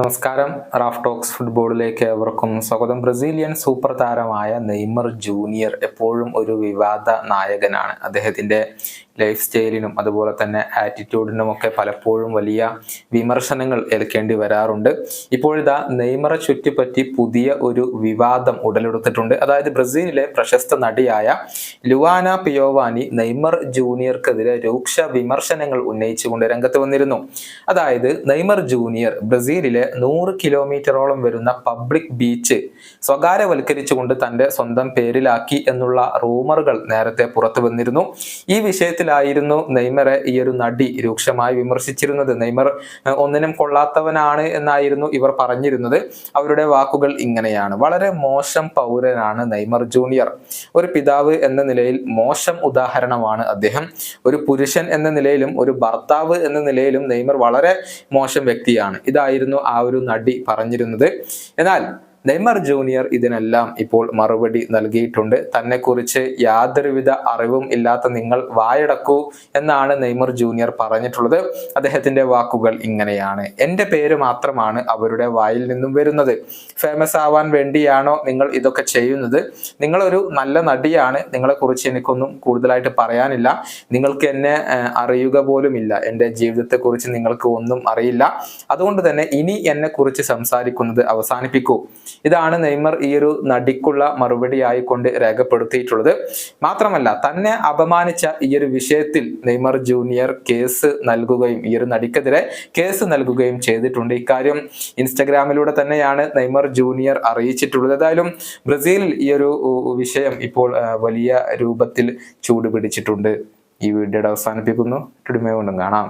നമസ്കാരം. Raf talks ഫുട്ബോളിലേക്ക് ഏവർക്കും സ്വാഗതം. ബ്രസീലിയൻ സൂപ്പർ താരമായ നെയ്മർ ജൂനിയർ എപ്പോഴും ഒരു വിവാദ നായകനാണ്. അദ്ദേഹത്തിന്റെ ലൈഫ് സ്റ്റൈലിനും അതുപോലെ തന്നെ ആറ്റിറ്റ്യൂഡിനും ഒക്കെ പലപ്പോഴും വലിയ വിമർശനങ്ങൾ ഏൽക്കേണ്ടി വരാറുണ്ട്. ഇപ്പോഴിതാ നെയ്മറെ ചുറ്റിപ്പറ്റി പുതിയ ഒരു വിവാദം ഉടലെടുത്തിട്ടുണ്ട്. അതായത് ബ്രസീലിലെ പ്രശസ്ത നടിയായ ലുവാന പിയോവാനി നെയ്മർ ജൂനിയർക്കെതിരെ രൂക്ഷ വിമർശനങ്ങൾ ഉന്നയിച്ചുകൊണ്ട് രംഗത്ത് വന്നിരുന്നു. അതായത് നെയ്മർ ജൂനിയർ ബ്രസീലിലെ നൂറ് കിലോമീറ്ററോളം വരുന്ന പബ്ലിക് ബീച്ച് സ്വകാര്യവൽക്കരിച്ചുകൊണ്ട് തന്റെ സ്വന്തം പേരിലാക്കി എന്നുള്ള റൂമറുകൾ നേരത്തെ പുറത്തു വന്നിരുന്നു. ഈ വിഷയത്തിലായിരുന്നു നെയ്മറെ ഈ ഒരു നടി രൂക്ഷമായി വിമർശിച്ചിരുന്നത്. നെയ്മർ ഒന്നിനും കൊള്ളാത്തവനാണ് എന്നായിരുന്നു ഇവർ പറഞ്ഞിരുന്നത്. അവരുടെ വാക്കുകൾ ഇങ്ങനെയാണ്. വളരെ മോശം പൗരനാണ് നെയ്മർ ജൂനിയർ. ഒരു പിതാവ് എന്ന നിലയിൽ മോശം ഉദാഹരണമാണ് അദ്ദേഹം. ഒരു പുരുഷൻ എന്ന നിലയിലും ഒരു ഭർത്താവ് എന്ന നിലയിലും നെയ്മർ വളരെ മോശം വ്യക്തിയാണ്. ഇതായിരുന്നു ഒരു നടി പറഞ്ഞിരുന്നത്. എന്നാൽ നെയ്മർ ജൂനിയർ ഇതിനെല്ലാം ഇപ്പോൾ മറുപടി നൽകിയിട്ടുണ്ട്. തന്നെക്കുറിച്ച് യാതൊരുവിധ അറിവും ഇല്ലാത്ത നിങ്ങൾ വായടക്കൂ എന്നാണ് നെയ്മർ ജൂനിയർ പറഞ്ഞിട്ടുള്ളത്. അദ്ദേഹത്തിന്റെ വാക്കുകൾ ഇങ്ങനെയാണ്. എന്റെ പേര് മാത്രമാണ് അവരുടെ വായിൽ നിന്നും വരുന്നത്. ഫേമസ് ആവാൻ വേണ്ടിയാണോ നിങ്ങൾ ഇതൊക്കെ ചെയ്യുന്നത്? നിങ്ങളൊരു നല്ല നടിയാണ്. നിങ്ങളെ കുറിച്ച് എനിക്കൊന്നും കൂടുതലായിട്ട് പറയാനില്ല. നിങ്ങൾക്ക് എന്നെ അറിയുക പോലുമില്ല. എന്റെ ജീവിതത്തെക്കുറിച്ച് നിങ്ങൾക്ക് ഒന്നും അറിയില്ല. അതുകൊണ്ട് തന്നെ ഇനി എന്നെ കുറിച്ച് സംസാരിക്കുന്നത് അവസാനിപ്പിക്കൂ. ഇതാണ് നെയ്മർ ഈ ഒരു നടിക്കുള്ള മറുപടി ആയിക്കൊണ്ട് രേഖപ്പെടുത്തിയിട്ടുള്ളത്. മാത്രമല്ല തന്നെ അപമാനിച്ച ഈ ഒരു വിഷയത്തിൽ നെയ്മർ ജൂനിയർ കേസ് നൽകുകയും ഈ ഒരു നടിക്കെതിരെ കേസ് നൽകുകയും ചെയ്തിട്ടുണ്ട്. ഇക്കാര്യം ഇൻസ്റ്റഗ്രാമിലൂടെ തന്നെയാണ് നെയ്മർ ജൂനിയർ അറിയിച്ചിട്ടുള്ളത്. ഏതായാലും ബ്രസീലിൽ ഈ ഒരു വിഷയം ഇപ്പോൾ വലിയ രൂപത്തിൽ ചൂടുപിടിച്ചിട്ടുണ്ട്. ഈ വീഡിയോയുടെ അവസാനിപ്പിക്കുന്നു. ഇടുമേ കൊണ്ടും കാണാം.